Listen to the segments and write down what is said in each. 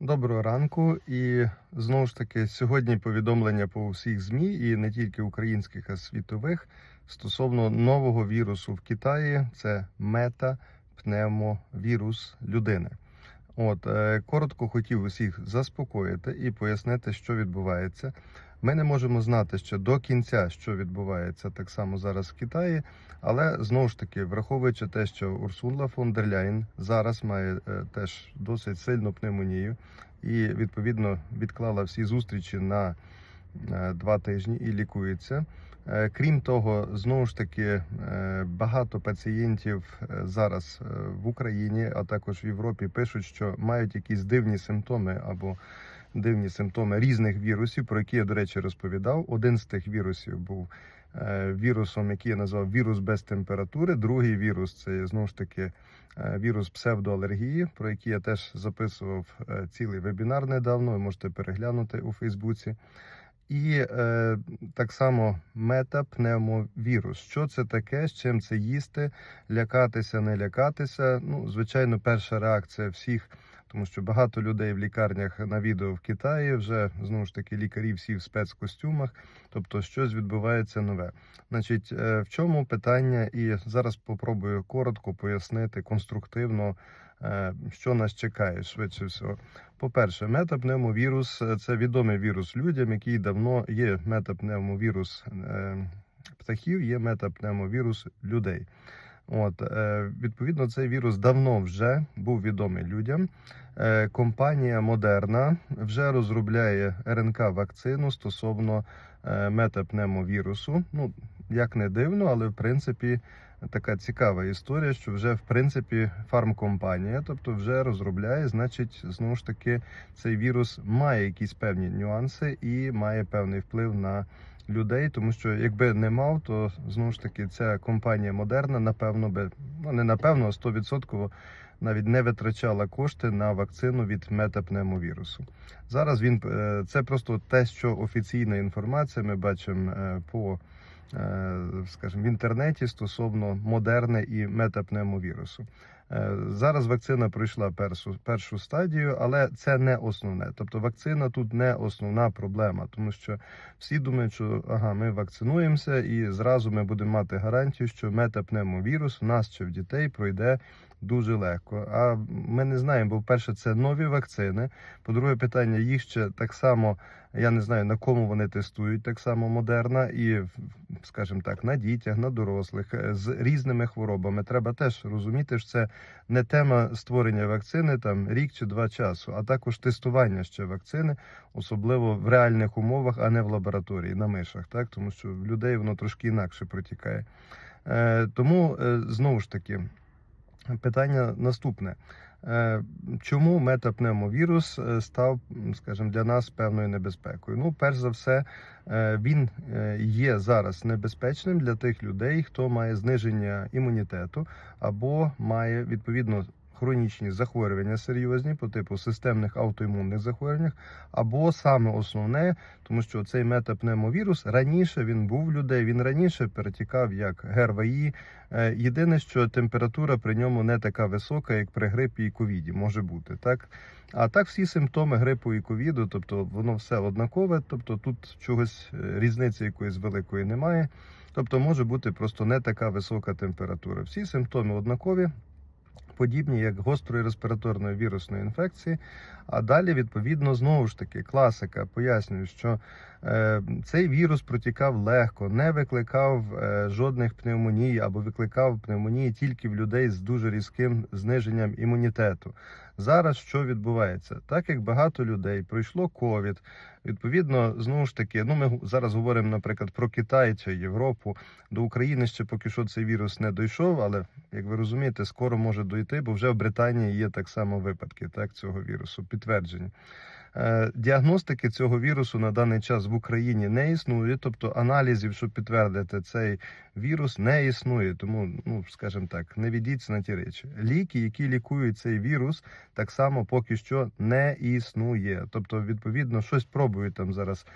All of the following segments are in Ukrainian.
Доброго ранку. І знову ж таки, сьогодні повідомлення по всіх ЗМІ, і не тільки українських, а світових, стосовно нового вірусу в Китаї. Це метапневмовірус людини. От е, коротко хотів усіх заспокоїти і пояснити, що відбувається. Ми не можемо знати ще до кінця, що відбувається так само зараз в Китаї, але знову ж таки, враховуючи те, що Урсула фон дер Ляйн зараз має е, теж досить сильну пневмонію, і відповідно відклала всі зустрічі на е, два тижні і лікується. Е, Крім того, знову ж таки багато пацієнтів зараз в Україні, а також в Європі пишуть, що мають якісь дивні симптоми або дивні симптоми різних вірусів, про які я, до речі, розповідав. Один з тих вірусів був е, вірусом, який я назвав вірус без температури. Другий вірус це знову ж таки е, вірус псевдоалергії, про який я теж записував е, цілий вебінар недавно. Ви можете переглянути у Фейсбуці. І е, так само метапневмовірус. Що це таке? З чим це їсти? Лякатися, не лякатися. Ну, звичайно, перша реакція всіх, тому що багато людей в лікарнях на відео в Китаї вже знову ж таки лікарі всі в спецкостюмах, тобто щось відбувається нове. Значить, е, в чому питання? І зараз попробую коротко пояснити конструктивно, е, що нас чекає швидше всього. По-перше, метапневмовірус це відомий вірус людям, який давно є метапневмовірус е, птахів, є метапневмовірус людей. От е, відповідно, цей вірус давно вже був відомий людям. Е, компанія Moderna вже розробляє РНК вакцину стосовно е, метапневмовірусу. Ну як не дивно, але в принципі така цікава історія, що вже в принципі фармкомпанія, тобто вже розробляє, значить, знову ж таки, цей вірус має якісь певні нюанси і має певний вплив на людей, тому що якби не мав, то знову ж таки ця компанія Модерна, напевно, би ну не напевно, а 100% навіть не витрачала кошти на вакцину від метапневмовірусу. Зараз він е, це просто те, що офіційна інформація. Ми бачимо е, по е, скажімо, в інтернеті стосовно модерне і метапневмовірусу. Е, Зараз вакцина пройшла першу першу стадію, але це не основне. Тобто вакцина тут не основна проблема, тому що всі думають, що ага, ми вакцинуємося і зразу ми будемо мати гарантію, що метапневмовірус в нас чи в дітей пройде дуже легко. А ми не знаємо, бо перше це нові вакцини. По-друге, питання їх ще так само. Я не знаю на кому вони тестують так само модерна, і скажімо так, на дітях, на дорослих е, з різними хворобами. Треба теж розуміти, що це не тема створення вакцини там рік чи два часу, а також тестування ще вакцини, особливо в реальних умовах, а не в лабораторії на мишах, так тому що в людей воно трошки інакше протікає. Е, тому е, знову ж таки. Питання наступне: Е, чому метапневмовірус е, став, скажімо, для нас певною небезпекою? Ну, перш за все, е, він є зараз небезпечним для тих людей, хто має зниження імунітету або має відповідно. Хронічні захворювання серйозні по типу системних аутоімунних захворювань, або саме основне, тому що цей метапневмовірус раніше він був в людей, він раніше перетікав як ГРВІ, Е, Єдине, що температура при ньому не така висока, як при грипі і ковіді, може бути так. А так, всі симптоми грипу і ковіду, тобто воно все однакове, тобто тут чогось е, різниці якоїсь великої немає. Тобто може бути просто не така висока температура. Всі симптоми однакові. Подібні як гострої респіраторної вірусної інфекції, а далі, відповідно, знову ж таки, класика пояснює, що е, цей вірус протікав легко, не викликав е, жодних пневмоній або викликав пневмонії тільки в людей з дуже різким зниженням імунітету. Зараз що відбувається? Так як багато людей пройшло ковід, відповідно, знову ж таки, ну ми зараз говоримо, наприклад, про Китай чи Європу. До України ще поки що цей вірус не дійшов, але як ви розумієте, скоро може дойти, бо вже в Британії є так само випадки так, цього вірусу, підтверджені. Е, Діагностики цього вірусу на даний час в Україні не існує, тобто аналізів, щоб підтвердити цей вірус, не існує. Тому, ну скажімо так, не ведіться на ті речі. Ліки, які лікують цей вірус, так само поки що не існує. Тобто, відповідно, щось пробують там зараз.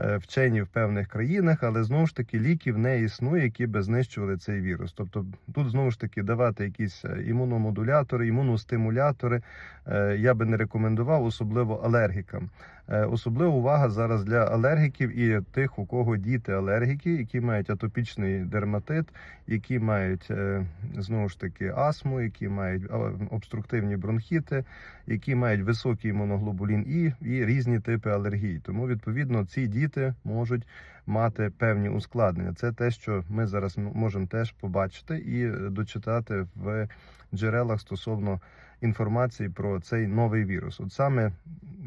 Е, вчені в певних країнах, але знову ж таки ліків не існує, які би знищували цей вірус. Тобто тут знову ж таки давати якісь е, імуномодулятори, імуностимулятори е, я би не рекомендував, особливо алергікам. Е, Особлива увага зараз для алергіків і тих, у кого діти алергіки, які мають атопічний дерматит, які мають е, знову ж таки астму, які мають обструктивні бронхіти, які мають високий імуноглобулін І і різні типи алергій. Тому відповідно ці діти можуть мати певні ускладнення. Це те, що ми зараз можемо теж побачити і е, дочитати в джерелах стосовно інформації про цей новий вірус. От саме,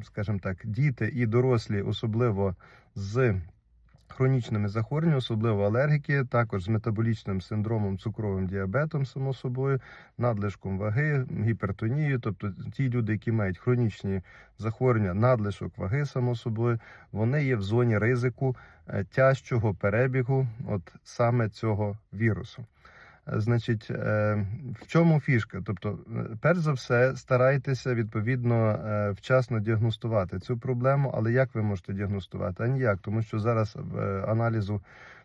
скажімо так, діти і дорослі, особливо з хронічними захворюваннями, особливо алергіки, також з метаболічним синдромом, цукровим діабетом, само собою, надлишком ваги, гіпертонією, тобто ті люди, які мають хронічні захворювання, надлишок ваги, само собою, вони є в зоні ризику е, тяжчого перебігу, от саме цього вірусу. Значить, е, в чому фішка? Тобто, е, перш за все, старайтеся відповідно е, вчасно діагностувати цю проблему. Але як ви можете діагностувати? А ніяк, тому що зараз аналізу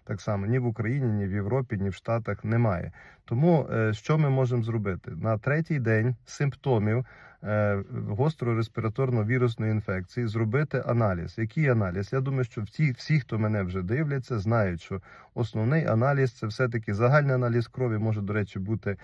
так само ні в Україні, ні в Європі, ні в Штатах немає. Тому е, що ми можемо зробити на третій день симптомів е, гостро-респіраторно-вірусної інфекції зробити аналіз. Який аналіз? Я думаю, що всі, всі, хто мене вже дивляться, знають, що основний аналіз це все-таки загальний аналіз крові може, до речі, бути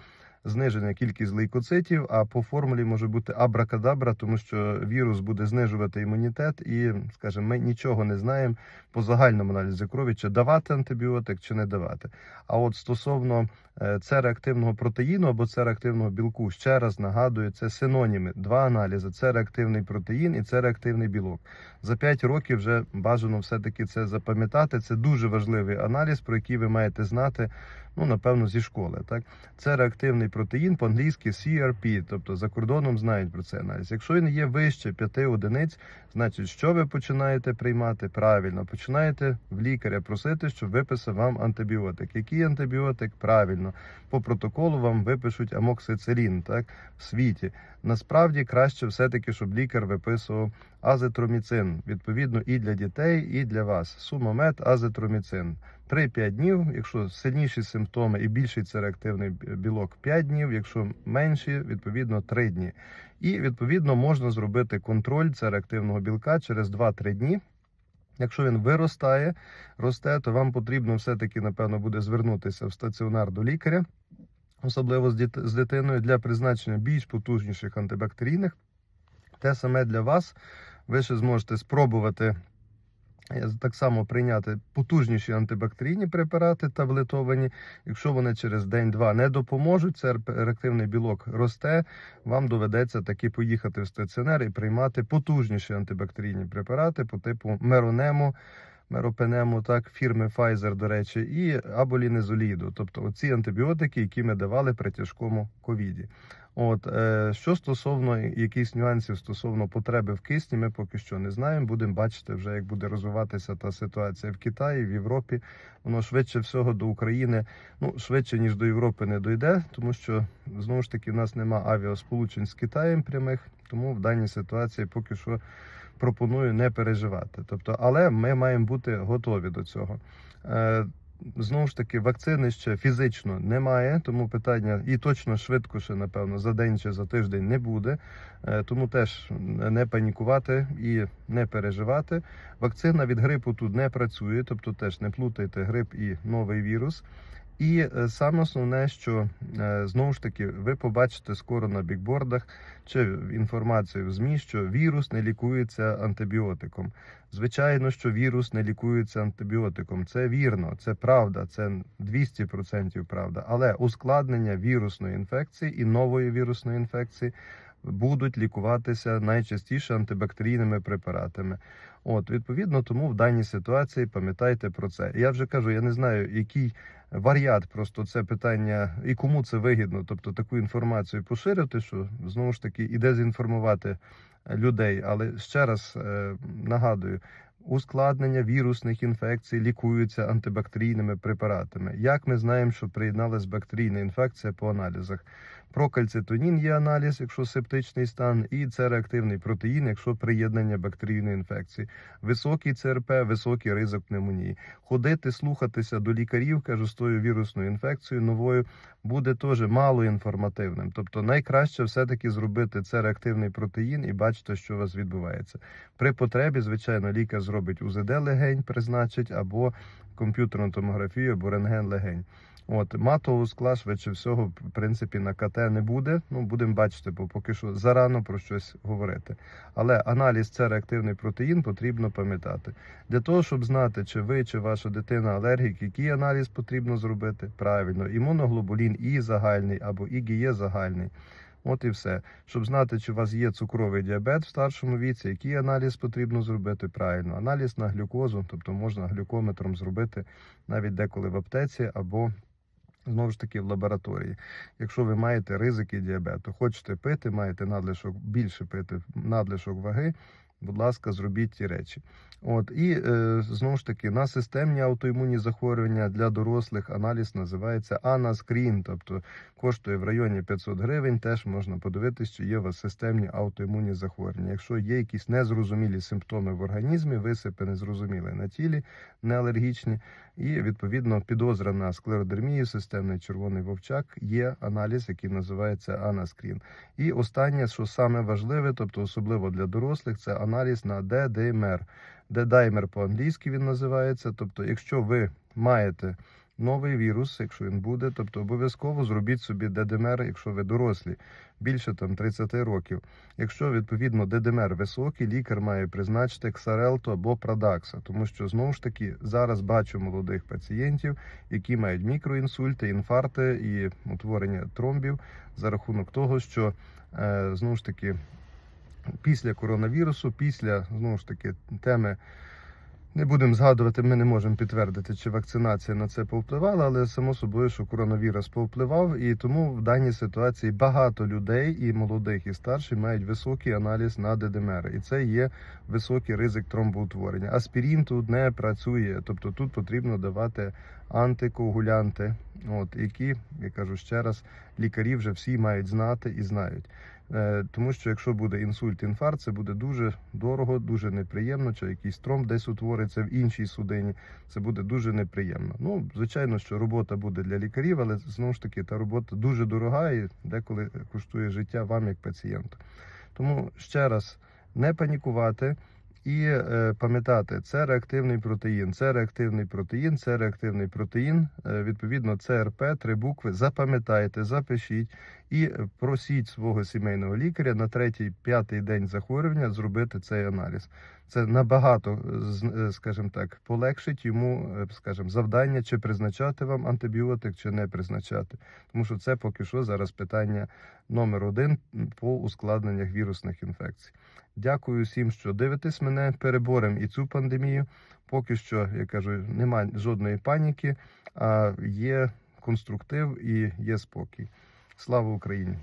знижена кількість лейкоцитів, а по формулі може бути абракадабра, тому що вірус буде знижувати імунітет, і, скажімо, ми нічого не знаємо по загальному аналізу крові, чи давати антибіотик, чи не давати. А от стосовно е, цереактивного протеїну або цереактивного білку, ще раз нагадую, це синоніми. Два аналізи: цереактивний протеїн і цереактивний білок. За 5 років вже бажано все-таки це запам'ятати. Це дуже важливий аналіз, про який ви маєте знати. Ну, напевно, зі школи. Так, це реактивний протеїн по-англійськи CRP, тобто за кордоном знають про цей аналіз. Якщо він є вище 5 одиниць, значить, що ви починаєте приймати правильно, починаєте в лікаря просити, щоб виписав вам антибіотик. Який антибіотик? Правильно, по протоколу вам випишуть амоксицилін, так в світі. Насправді краще все-таки, щоб лікар виписував азитроміцин, відповідно, і для дітей, і для вас. Сумомет, азитроміцин. 3-5 днів, якщо сильніші симптоми і більший це реактивний білок 5 днів, якщо менші, відповідно 3 дні. І відповідно можна зробити контроль це реактивного білка через 2-3 дні. Якщо він виростає, росте, то вам потрібно все-таки, напевно, буде звернутися в стаціонар до лікаря, особливо з, дитиною, для призначення більш потужніших антибактерійних. Те саме для вас. Ви ще зможете спробувати так само прийняти потужніші антибактерійні препарати таблетовані. Якщо вони через день-два не допоможуть, це реактивний білок росте, вам доведеться таки поїхати в стаціонар і приймати потужніші антибактерійні препарати по типу меронему, меропенему, так, фірми Pfizer, до речі, і аболінезоліду, тобто оці антибіотики, які ми давали при тяжкому ковіді. От е, що стосовно якихось нюансів стосовно потреби в кисні, ми поки що не знаємо. Будемо бачити вже, як буде розвиватися та ситуація в Китаї, в Європі. Воно швидше всього до України, ну швидше ніж до Європи не дойде, тому що знову ж таки в нас нема авіасполучень з Китаєм прямих. Тому в даній ситуації поки що пропоную не переживати. Тобто, але ми маємо бути готові до цього. Знову ж таки, вакцини ще фізично немає, тому питання і точно швидко ще, напевно, за день чи за тиждень не буде. Е, Тому теж не панікувати і не переживати. Вакцина від грипу тут не працює, тобто теж не плутайте грип і новий вірус. І е, саме основне, що е, знову ж таки ви побачите скоро на бікбордах чи інформацію в ЗМІ, що вірус не лікується антибіотиком. Звичайно, що вірус не лікується антибіотиком. Це вірно, це правда, це 200% правда. Але ускладнення вірусної інфекції і нової вірусної інфекції будуть лікуватися найчастіше антибактерійними препаратами. От, відповідно, тому в даній ситуації пам'ятайте про це. Я вже кажу, я не знаю, який варіант просто це питання і кому це вигідно, тобто таку інформацію поширити, що знову ж таки і дезінформувати людей. Але ще раз е, нагадую. Ускладнення вірусних інфекцій лікуються антибактерійними препаратами. Як ми знаємо, що приєдналась бактерійна інфекція по аналізах? Прокальцитонін є аналіз, якщо септичний стан, і це реактивний протеїн, якщо приєднання бактерійної інфекції. Високий ЦРП, високий ризик пневмонії. Ходити, слухатися до лікарів, кажу, з тою вірусною інфекцією новою буде теж мало інформативним. Тобто найкраще все-таки зробити це реактивний протеїн і бачити, що у вас відбувається. При потребі, звичайно, лікар зробить УЗД легень, призначить або комп'ютерну томографію, або рентген легень. От матового скла швидше всього, в принципі, на КТ не буде. Ну, будемо бачити, бо поки що зарано про щось говорити. Але аналіз це реактивний протеїн потрібно пам'ятати. Для того, щоб знати, чи ви, чи ваша дитина алергік, який аналіз потрібно зробити, правильно, імуноглобулін І загальний або ІГЄ загальний. От і все. Щоб знати, чи у вас є цукровий діабет в старшому віці, який аналіз потрібно зробити правильно. Аналіз на глюкозу, тобто можна глюкометром зробити навіть деколи в аптеці або знову ж таки в лабораторії. Якщо ви маєте ризики діабету, хочете пити, маєте надлишок більше пити надлишок ваги. Будь ласка, зробіть ті речі. От і е, знову ж таки на системні аутоімунні захворювання для дорослих аналіз називається Анаскрін, тобто коштує в районі 500 гривень. Теж можна подивитися, чи є у вас системні аутоімунні захворювання. Якщо є якісь незрозумілі симптоми в організмі, висипи незрозумілі на тілі, неалергічні, і відповідно підозра на склеродермію, системний червоний вовчак, є аналіз, який називається Анаскрін. І останнє, що саме важливе, тобто особливо для дорослих, це аналіз на ДДМР. Дедаймер по-англійськи він називається. Тобто, якщо ви маєте новий вірус, якщо він буде, тобто обов'язково зробіть собі ДДМР, якщо ви дорослі, більше там 30 років. Якщо відповідно ДДМР високий, лікар має призначити Ксарелту або Прадакса, тому що знову ж таки зараз бачу молодих пацієнтів, які мають мікроінсульти, інфаркти і утворення тромбів за рахунок того, що е, знову ж таки після коронавірусу, після знову ж таки теми. Не будемо згадувати, ми не можемо підтвердити, чи вакцинація на це повпливала, але само собою, що коронавірус повпливав, і тому в даній ситуації багато людей, і молодих, і старших, мають високий аналіз на ДДМР. І це є високий ризик тромбоутворення. Аспірін тут не працює, тобто тут потрібно давати антикоагулянти, от які, я кажу ще раз, лікарі вже всі мають знати і знають. Е, Тому що якщо буде інсульт, інфаркт, це буде дуже дорого, дуже неприємно, чи якийсь тромб десь утвориться в іншій судині. Це буде дуже неприємно. Ну, звичайно, що робота буде для лікарів, але знову ж таки та робота дуже дорога і деколи коштує життя вам як пацієнту. Тому ще раз не панікувати. І е, пам'ятати, це реактивний протеїн, це реактивний протеїн, це реактивний протеїн. Е, відповідно, ЦРП, три букви. Запам'ятайте, запишіть і просіть свого сімейного лікаря на третій, п'ятий день захворювання зробити цей аналіз. Це набагато, е, скажімо так, полегшить йому, е, скажімо, завдання, чи призначати вам антибіотик, чи не призначати. Тому що це поки що зараз питання номер один по ускладненнях вірусних інфекцій. Дякую всім, що дивитесь мене. Переборемо і цю пандемію. Поки що, я кажу, немає жодної паніки, а є конструктив і є спокій. Слава Україні!